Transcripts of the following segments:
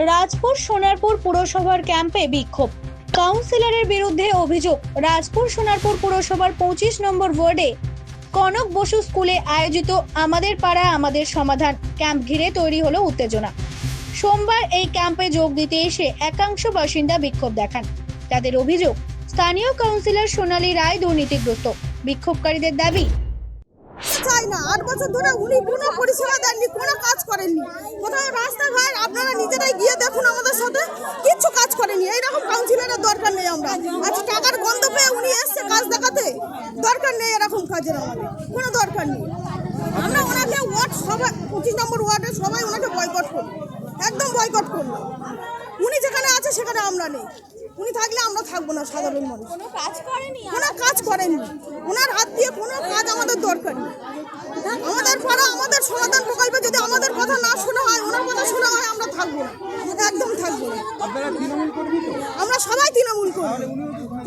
রাজপুর সোনারপুর পুরসভার ক্যাম্পে বিক্ষোভ। কাউন্সিলরের বিরুদ্ধে অভিযোগ, রাজপুর সোনারপুর পুরসভার পঁচিশ নম্বর ওয়ার্ডে কনক বসু স্কুলে আয়োজিত আমাদের পাড়া আমাদের সমাধান ক্যাম্প ঘিরে তৈরি হলো উত্তেজনা। সোমবার এই ক্যাম্পে যোগ দিতে এসে একাংশ বাসিন্দা বিক্ষোভ দেখান। তাদের অভিযোগ, স্থানীয় কাউন্সিলর সোনালী রায় দুর্নীতিগ্রস্ত। বিক্ষোভকারীদের দাবি, চাই না, আট বছর ধরে উনি কোনো পরিষেবা দেননি, কোনো কাজ করেননি। কোথাও রাস্তাঘাট আপনারা নিজেরাই গিয়ে দেখুন আমাদের সাথে কিচ্ছু কাজ করেনি এইরকম কাউন্সিলরের দরকার নেই আমরা আজ টাকার গন্ধ পেয়ে উনি এসছে কাজ দেখাতে দরকার কাজের আমাদের। কোনো দরকার নেই। আমরা ওনাকে ওয়ার্ড সবাই পঁচিশ নম্বর ওয়ার্ডে সবাই ওনাকে বয়কট করি একদম বয়কট করল উনি যেখানে আছে সেখানে আমরা নেই। উনি থাকলে আমরা থাকব না সাধারণ মানুষ। কাজ করেনি কোনো কাজ করেননি ওনার হাত দিয়ে কোনো কাজ আমাদের দরকার নেই। আমাদের পাড়া আমাদের সমাধান প্রকল্পে যদি আমাদের কথা না শোনা হয় ওনার কথা শোনা হয় আমরা থাকব না। একদম থাকব না। আমরা সবাই তৃণমূল করি।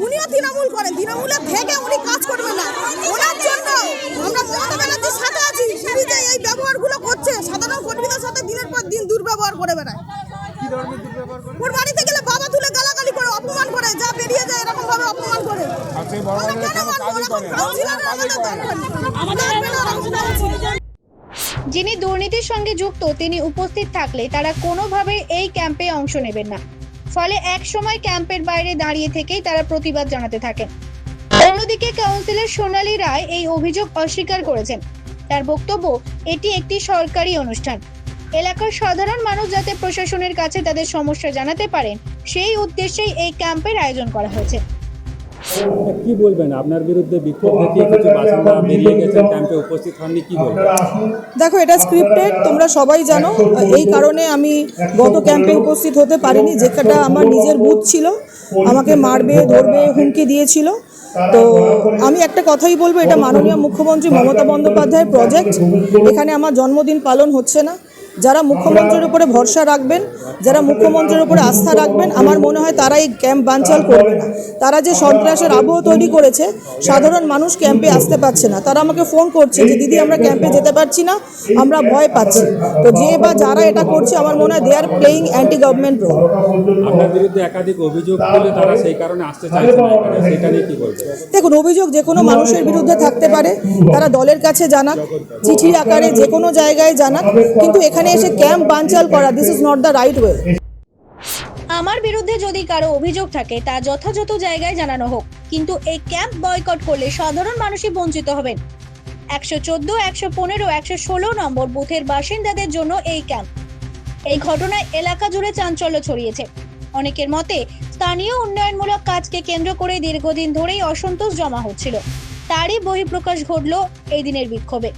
উনিও তৃণমূল করেন। তৃণমূলের থেকে উনি কাজ করবে না ওনার জন্য আমরা মমতা ব্যানার্জির সাথে আছি উনি যে এই ব্যবহারগুলো করছে সাধারণ কর্মীদের সাথে দিনের পর দিন দুর্ব্যবহার করে বেড়ায়। ওর বাড়িতে গেলে বাবা তুলে গালাগালি করে অপমান করে যা বেরিয়ে যায় এরকম ভাবে অপমান করে। যিনি দুর্নীতির সঙ্গে যুক্ত তিনি উপস্থিত থাকলে তারা কোনোভাবে এই ক্যাম্পে অংশ নেবেন না। ফলে এক সময় ক্যাম্পের বাইরে দাঁড়িয়ে থেকেই তারা প্রতিবাদ জানাতে থাকেন। অন্যদিকে কাউন্সিলর সোনালী রায় এই অভিযোগ অস্বীকার করেছেন। তার বক্তব্য এটি একটি সরকারি অনুষ্ঠান। এলাকার সাধারণ মানুষ যাতে প্রশাসনের কাছে তাদের সমস্যা জানাতে পারেন সেই উদ্দেশ্যেই এই ক্যাম্পের আয়োজন করা হয়েছে। কি বলবেন? আপনার বিরুদ্ধে বিক্ষোভ দেখিয়ে কিছু বাসিন্দা বেরিয়ে গেছেন ক্যাম্পে উপস্থিত হননি কি বলবেন? দেখো এটা স্ক্রিপ্টেড তোমরা সবাই জানো এই কারণে আমি গত ক্যাম্পে উপস্থিত হতে পারিনি যেটা আমার নিজের বুথ ছিল আমাকে মারবে ধরবে হুমকি দিয়েছিল। তো আমি একটা কথাই বলব এটা মাননীয় মুখ্যমন্ত্রী মমতা বন্দ্যোপাধ্যায়ের প্রজেক্ট এখানে আমার জন্মদিন পালন হচ্ছে না। যারা মুখ্যমন্ত্রীর উপরে ভরসা রাখবেন যারা মুখ্যমন্ত্রীর উপরে আস্থা রাখবেন আমার মনে হয় তারা এই ক্যাম্প বানচাল করবে না। তারা যে সন্ত্রাসের আবহ তৈরি করেছে সাধারণ মানুষ ক্যাম্পে আসতে পারছে না। তারা আমাকে ফোন করছে যে দিদি আমরা ক্যাম্পে যেতে পারছি না আমরা ভয় পাচ্ছি। তো যে বা যারা এটা করছে আমার মনে হয় they are playing anti government role আপনার বিরুদ্ধে একাধিক অভিযোগ তুলে তারা সেই কারণে আসতে চাইছে না সেটা নিয়ে কি বলবেন? দেখুন অভিযোগ যে কোনো মানুষের বিরুদ্ধে থাকতে পারে। তারা দলের কাছে জানাক চিঠি আকারে যে কোনো জায়গায় জানাক কিন্তু এখানে এসে ক্যাম্প বানচাল করা this is not the right way আমার বিরুদ্ধে যদি কারও অভিযোগ থাকে, তা যথাযথ জায়গায় জানানো হোক। কিন্তু এই ক্যাম্প বয়কট করলে সাধারণ মানুষই বঞ্চিত হবেন। একশো চোদ্দ, একশো পনেরো, একশো ষোলো নম্বর বুথের বাসিন্দাদের জন্য এই ক্যাম্প। এই ঘটনায় এলাকা জুড়ে চাঞ্চল্য ছড়িয়েছে। অনেকের মতে, স্থানীয় উন্নয়নমূলক কাজকে কেন্দ্র করে দীর্ঘদিন ধরেই অসন্তোষ জমা হচ্ছিল। তারই বহিঃপ্রকাশ ঘটল এই দিনের বিক্ষোভে।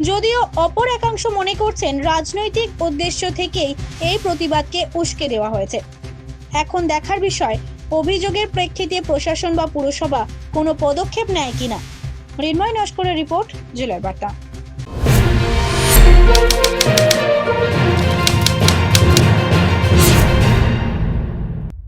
যদিও অপর একাংশ মনে করছেন রাজনৈতিক উদ্দেশ্য থেকেই এই প্রতিবাদকে উস্কে দেওয়া হয়েছে। এখন দেখার বিষয়, অভিযোগের প্রেক্ষিতে প্রশাসন বা পুরসভা কোনো পদক্ষেপ নেয় কিনা। মৃন্ময় নস্করের রিপোর্ট জেলার বার্তা।